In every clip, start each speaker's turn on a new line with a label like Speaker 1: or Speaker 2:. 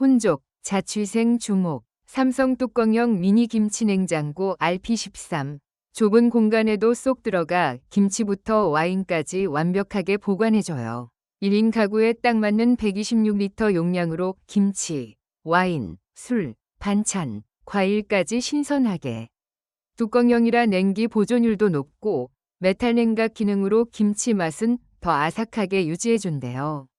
Speaker 1: 혼족, 자취생 주목, 삼성 뚜껑형 미니 김치 냉장고 RP13. 좁은 공간에도 쏙 들어가 김치부터 와인까지 완벽하게 보관해줘요. 1인 가구에 딱 맞는 126리터 용량으로 김치, 와인, 술, 반찬, 과일까지 신선하게. 뚜껑형이라 냉기 보존율도 높고 메탈 냉각 기능으로 김치 맛은 더 아삭하게 유지해준대요.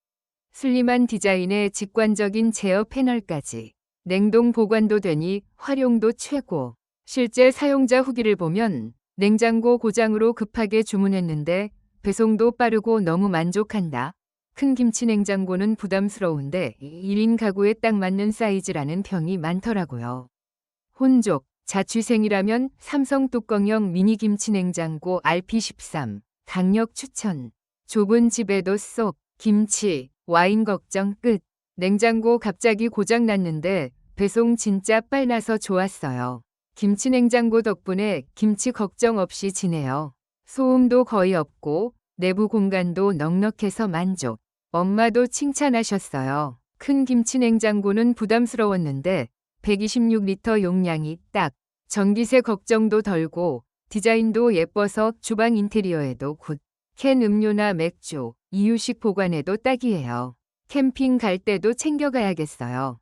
Speaker 1: 슬림한 디자인에 직관적인 제어 패널까지 냉동 보관도 되니 활용도 최고. 실제 사용자 후기를 보면 냉장고 고장으로 급하게 주문했는데 배송도 빠르고 너무 만족한다. 큰 김치 냉장고는 부담스러운데 1인 가구에 딱 맞는 사이즈라는 평이 많더라고요. 혼족, 자취생이라면 삼성 뚜껑형 미니 김치 냉장고 RP13 강력 추천. 좁은 집에도 쏙 김치, 와인 걱정 끝. 냉장고 갑자기 고장 났는데 배송 진짜 빨라서 좋았어요. 김치 냉장고 덕분에 김치 걱정 없이 지내요. 소음도 거의 없고 내부 공간도 넉넉해서 만족. 엄마도 칭찬하셨어요. 큰 김치 냉장고는 부담스러웠는데 126리터 용량이 딱. 전기세 걱정도 덜고 디자인도 예뻐서 주방 인테리어에도 굿. 캔 음료나 맥주, 이유식 보관에도 딱이에요. 캠핑 갈 때도 챙겨가야겠어요.